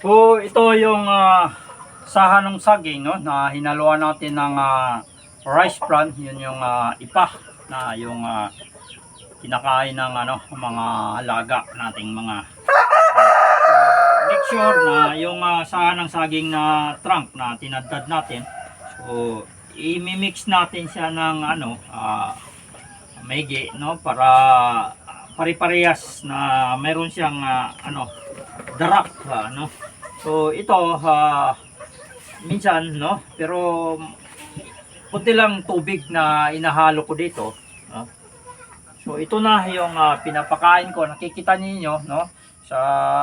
So ito yung ah, saha ng saging no na hinaluan natin ng ah, rice bran, yun yung ah, ipa na yung ah, kinakain ng ano mga alaga nating mga So, make sure na yung ah, saha ng saging na trunk na tinadtad natin. So i-mix natin siya ng ano ah, maigi no para pare-parehas na meron siyang ah, ano darak ah, no so ito ah, minsan no? Pero puti lang tubig na inahalo ko dito no? so ito na yung ah, pinapakain ko. Nakikita niyo no? Sa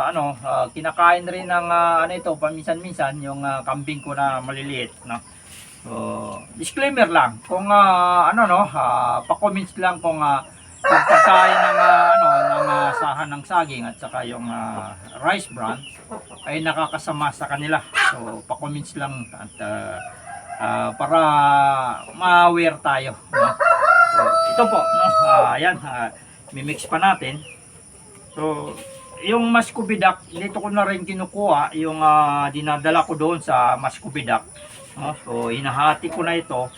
ano ah, kinakain rin ng ah, ano ito paminsan-minsan yung ah, kambing ko na maliliit no? So disclaimer lang. Kung ah, ano no? Ah, pa-comments lang kung yung pagkain ng ah, ano ng ah, sahan ng saging at saka yung ah, rice bran ay nakakasama sa kanila. So pa-comments lang at ah, ah, para ma-aware tayo. No? So, ito po, no? Ah, ayan, ah, mimix pa natin. So, yung maskubidak, dito ko na rin kinukuha yung ah, dinadala ko doon sa maskubidak. No? So, hinahati ko na ito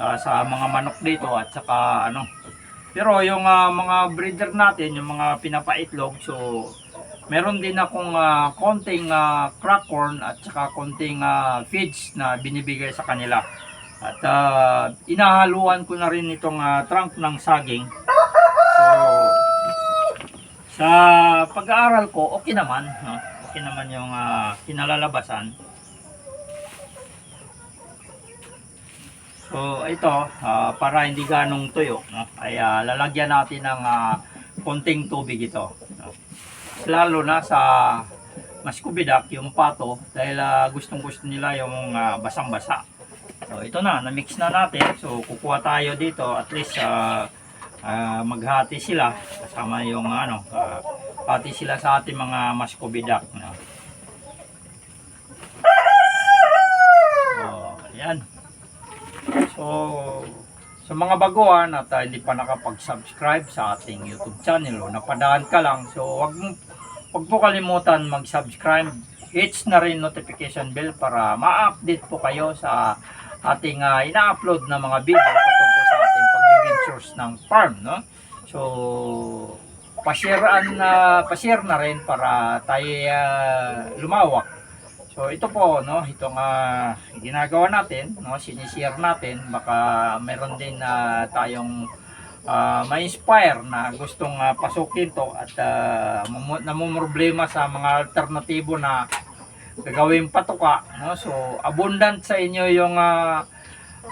ah, sa mga manok dito at saka ano, pero yung ah, mga breeder natin, yung mga pinapaitlog, so meron din akong ah, konting ah, crack corn at saka konting ah, feeds na binibigay sa kanila. At ah, inahaluan ko na rin itong ah, trunk ng saging. So, sa pag-aaral ko, okay naman. No? Okay naman yung ah, kinalalabasan. So ito, ah, para hindi ganong tuyo, no? ay ah, lalagyan natin ng ah, konting tubig ito. No? Lalo na sa maskubidak, yung pato, dahil ah, gustong gusto nila yung ah, basang-basa. So ito na, na-mix na natin. So kukuha tayo dito, at least ah, ah, maghati sila kasama yung ano, ah, pati sila sa ating mga maskubidak. No? Oh, ayan. So, sa mga baguhan at ah, hindi pa nakapag-subscribe sa ating YouTube channel o napadaan ka lang, so wag mo wag po kalimutan mag-subscribe. Hits na rin notification bell para ma-update po kayo sa ating ah, ina-upload na mga video patungkol sa ating pag-ventures ng farm, no? So, pa-share na pa-share na rin para tayo ah, lumawak So ito po no, itong ah, ginagawa natin, no, sinishare natin, baka meron din na tayong ah, ma-inspire na gustong ah, pasukin to at uh, namumroblema sa mga alternatibo na gagawing patuka, no. So abundant sa inyo yung ah,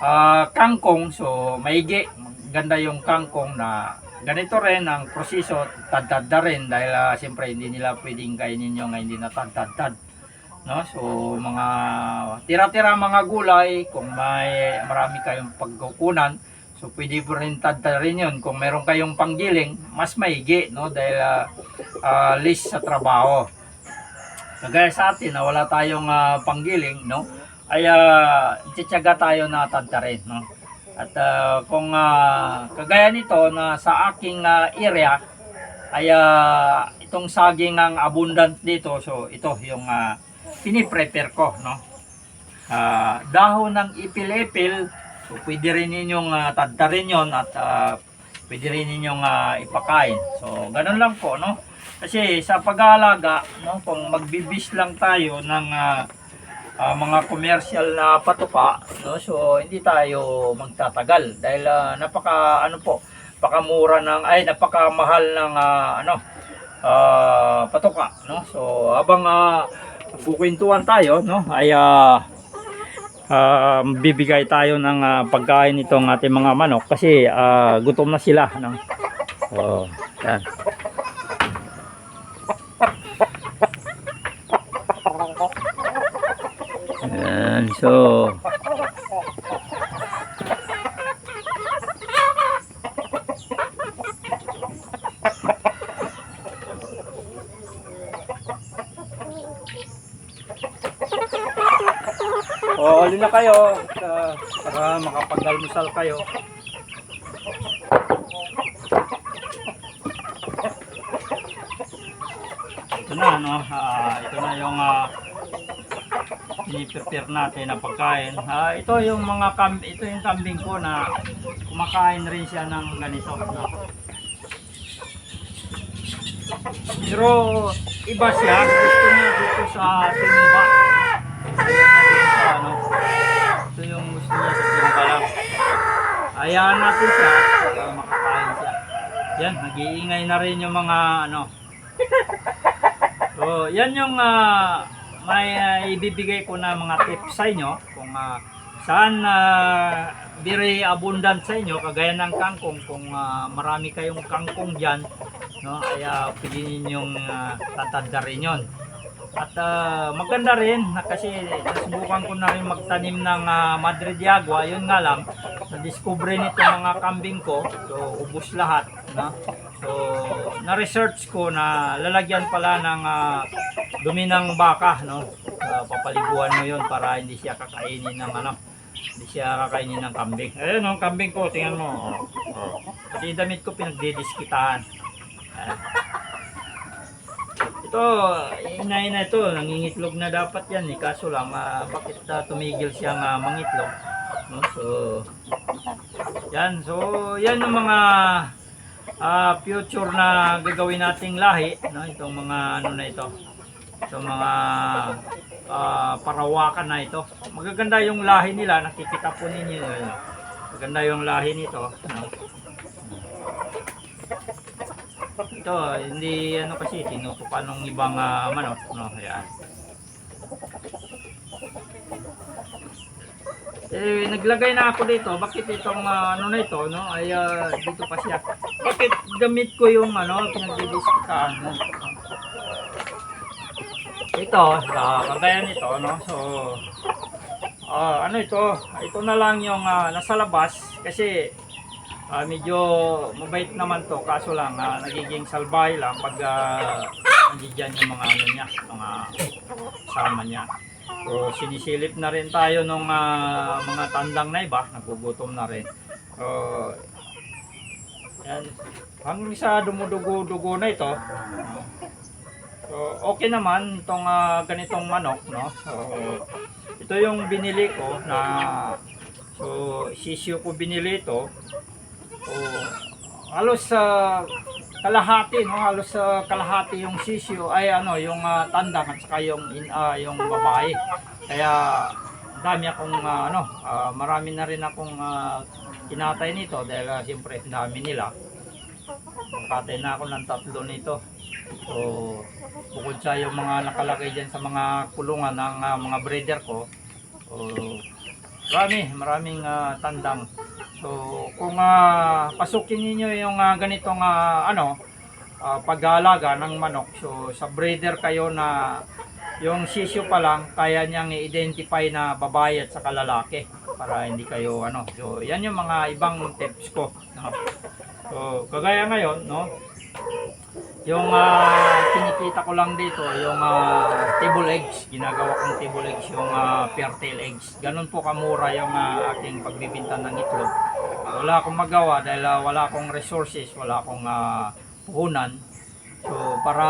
ah, kangkong, so maigi, ganda yung kangkong na ganito rin ang proseso, tad-tad rin dahil ah, siyempre hindi nila pwedeng kainin yung hindi na tad-tad no? So mga tira-tira mga gulay kung may marami kayong pagkukunan so pwede po rin tadta rin yun. Kung meron kayong panggiling mas maigi no? Dahil ah, ah, list sa trabaho. Kagaya sa atin na wala tayong ah, panggiling no? Ay uh, tayo na tadta rin no? At ah, kung ah, kagaya nito na sa aking ah, area ay ah, itong saging ang abundant dito. So ito yung ah, piniprepare ko, no? Ah, dahon ng ipil-ipil, so pwede rin ninyong uh, tadtarin yon at ah, pwede rin ninyong ah, ipakain. So, ganun lang po, no? Kasi sa pag-aalaga, no, kung magbibis lang tayo ng ah, ah, mga commercial na patupa, no, so hindi tayo magtatagal dahil ah, napaka ano po, napakamura ng ay napakamahal ng ah, ano ah, patuka, no? So, habang ah, kukwentuhan tayo, no? Ay ah, ah, bibigay tayo ng ah, pagkain itong ating mga manok kasi ah, gutom na sila, no? Oh, yan. Yan, so O, alin na kayo uh, para makapag-almusal kayo. Ito na, no? Ah, ito na yung ah, piniprepare natin na pagkain. Ah, ito yung mga kam ito yung kambing ko na kumakain rin siya ng ganito. no? Pero iba siya, gusto niya dito sa timba. Ayaw na dito sa ano. Ito yung gusto niya sa timba lang. Hayaan natin siya para makakain siya. Yan, nag-iingay na rin yung mga ano. So, yan yung ah, may ah, ibibigay ko na mga tips sa inyo kung ah, saan uh, very abundant sa inyo kagaya ng kangkong kung ah, marami kayong kangkong diyan no ay uh, pwede ninyong uh, tatanda rin yon at ah, maganda rin na kasi nasubukan ko na rin magtanim ng ah, Madre de Agua yun nga lang na-discover nito mga kambing ko. So ubus lahat no? So na-research ko na lalagyan pala ng ah, dumi ng baka no? Ah, papaliguan mo yun para hindi siya kakainin ng ano hindi siya kakainin ng kambing. Ayun ang kambing ko tingnan mo. Oh, oh. pati yung damit ko pinagdidiskitahan. Ayan. Ito inay na ito. Nangingitlog na dapat yan eh. Kaso lang ah, bakit ah, tumigil siyang ah, mangitlog? No so yan. So yan yung mga ah, future na gagawin nating lahi no? Itong mga ano na ito. Itong mga ah, parawakan na ito. Magaganda yung lahi nila. Nakikita po ninyo yun. maganda yung lahi nito no? Ito hindi ano kasi tinutukan ng ibang ah, manok no yan eh, naglagay na ako dito. Bakit itong ah, ano na ito, no? Ay ah, dito pa siya. Bakit gamit ko yung ano, pinagdidiskitaan mo? Ito, ah, kagaya nito, no? So, ah, ano ito? Ito na lang yung ah, nasa labas kasi ah, medyo mabait naman to. Kaso lang, ah, nagiging salbahe lang pag uh, nandiyan yung mga ano niya, mga sama niya. So, sinisilip na rin tayo ng mga tandang na iba, nagugutom na rin. So, yan. Hanggang sa dumudugo-dugo na ito, so, okay naman itong ah, ganitong manok, no? So, ito yung binili ko na so sisyo ko binili ito. So, halos sa kalahati no? Halos sa kalahati yung sisyo ay ano yung ah, tandang at saka yung in, ah, yung babae. Kaya dami akong ah, ano ah, marami na rin akong ah, kinatay nito dahil uh, siyempre dami nila. Katay na ako ng tatlo nito. So bukod sa yung mga nakalagay dyan sa mga kulungan ng ah, mga breeder ko so marami maraming ah, tandang So, kung ah, pasukin niyo yung ah, ganitong ah, ano, ah, pag-aalaga ng manok, so sa breeder kayo na yung sisyo pa lang, kaya niyang i-identify na babae at saka lalaki para hindi kayo ano. So, yan yung mga ibang tips ko. No? So, kagaya ngayon, no? Yung ah, kinikita ko lang dito, yung ah, table eggs, ginagawa kong table eggs, yung ah, fertile eggs. Ganun po kamura yung ah, aking pagbibinta ng itlog. Wala akong magawa dahil ah, wala akong resources, wala akong ah, puhunan. So para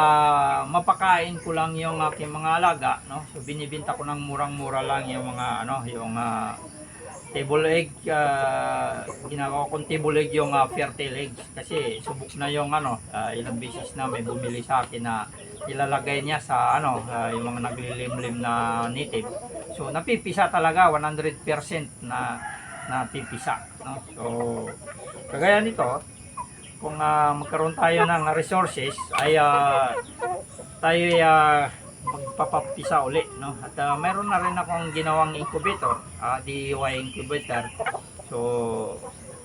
mapakain ko lang yung aking mga alaga, no? So binibinta ko ng murang-mura lang yung mga ano, yung ah, table egg ah, ginagawa kong table egg yung ah, fertile eggs kasi subok na yung ano ah, ilang beses na may bumili sa akin na ilalagay niya sa ano ah, yung mga naglilimlim na native so napipisa talaga 100% na napipisa no? so kagaya nito kung ah, magkaroon tayo ng resources ay ah, tayo ah, magpapapisa uli no? At ah, mayroon na rin akong ginawang incubator ah, DIY incubator. So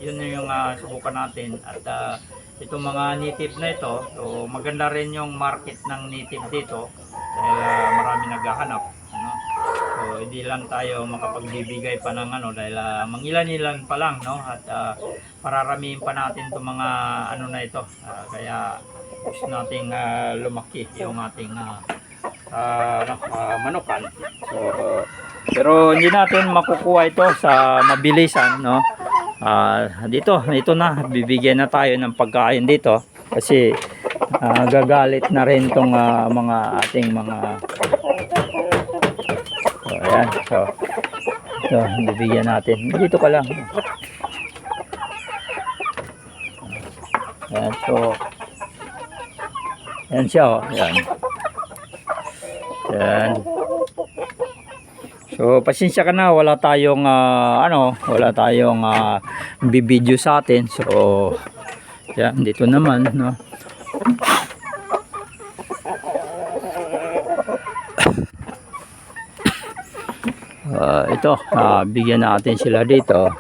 yun yung ah, subukan natin. At ah, itong mga native na ito so maganda rin yung market ng native dito dahil ah, marami naghahanap no? so hindi lang tayo makapagbibigay pa ng ano dahil uh, mangilan-ilan pa lang no? At ah, pararamihin pa natin itong mga ano na ito. Ah, kaya gusto nating ah, lumaki yung ating ah, ano, ah, manukan. So, pero hindi natin makukuha ito sa mabilisan, no? Ah, dito, ito na, bibigyan na tayo ng pagkain dito kasi ah, gagalit na rin tong ah, mga ating mga ayan. So, ito, bibigyan natin. Dito ka lang. Ayan, so, ayan siya, oh. Ayan. Ayan. So, pasensya ka na, wala tayong, ah, ano, wala tayong ah, bibideo sa atin. So, yan, dito naman, no. Ah, ito, ah, bigyan natin sila dito.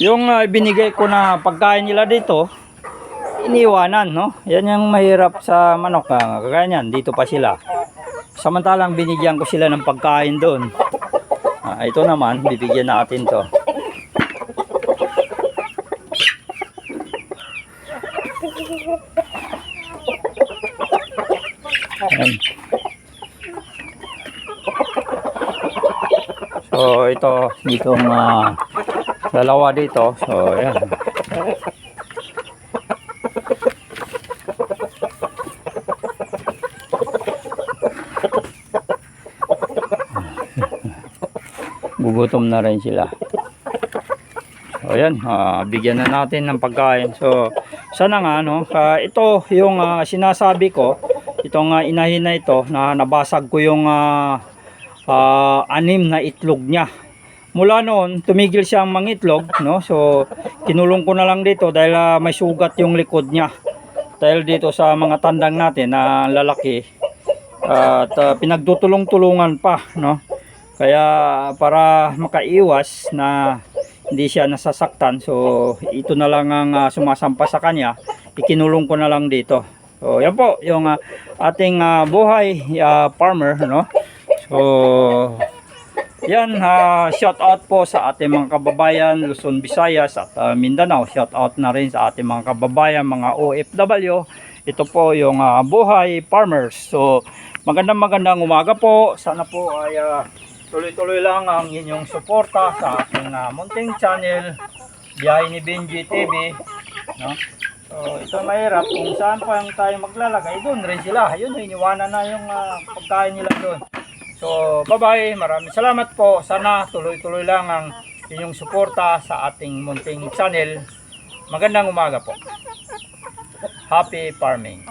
Yung ah, binigay ko na pagkain nila dito, iniwanan, no? Yan yung mahirap sa manok. ah, Kagaya niyan, dito pa sila. Samantalang binigyan ko sila ng pagkain doon. Ah, ito naman, bibigyan natin to. Ayan. So, ito, ditong ah, dalawa dito. So, ayan. Gugutom na rin sila. So ayan, ah, bigyan na natin ng pagkain. So sana nga no, ah, ito yung ah, sinasabi ko, itong uh, inahin na ito na nabasag ko yung ah, ah, anim na itlog niya. Mula noon, tumigil siyang mangitlog, no? So kinulong ko na lang dito dahil ah, may sugat yung likod niya. Dahil dito sa mga tandang natin na lalaki at ah, pinagtutulong-tulungan pa, no? Kaya para makaiwas na hindi siya nasasaktan, so ito na lang ang ah, sumasampa sa kanya, ikinulong ko na lang dito. So yan po yung ah, ating ah, buhay ah, farmer, no? So yan, ah, shout out po sa ating mga kababayan Luzon, Visayas at ah, Mindanao. Shout out na rin sa ating mga kababayan, mga OFW. Ito po yung ah, buhay farmers. So magandang magandang umaga po. Sana po ay ah, tuloy-tuloy lang ang inyong suporta sa aking uh, munting channel Biyahe ni Benji TV no? so ito mahirap kung saan pa yung tayo maglalagay. Doon rin sila. Yun iniwanan na yung ah, pagkain nila doon. So bye bye maraming salamat po. Sana tuloy-tuloy lang ang inyong suporta sa ating munting channel. Magandang umaga po. Happy farming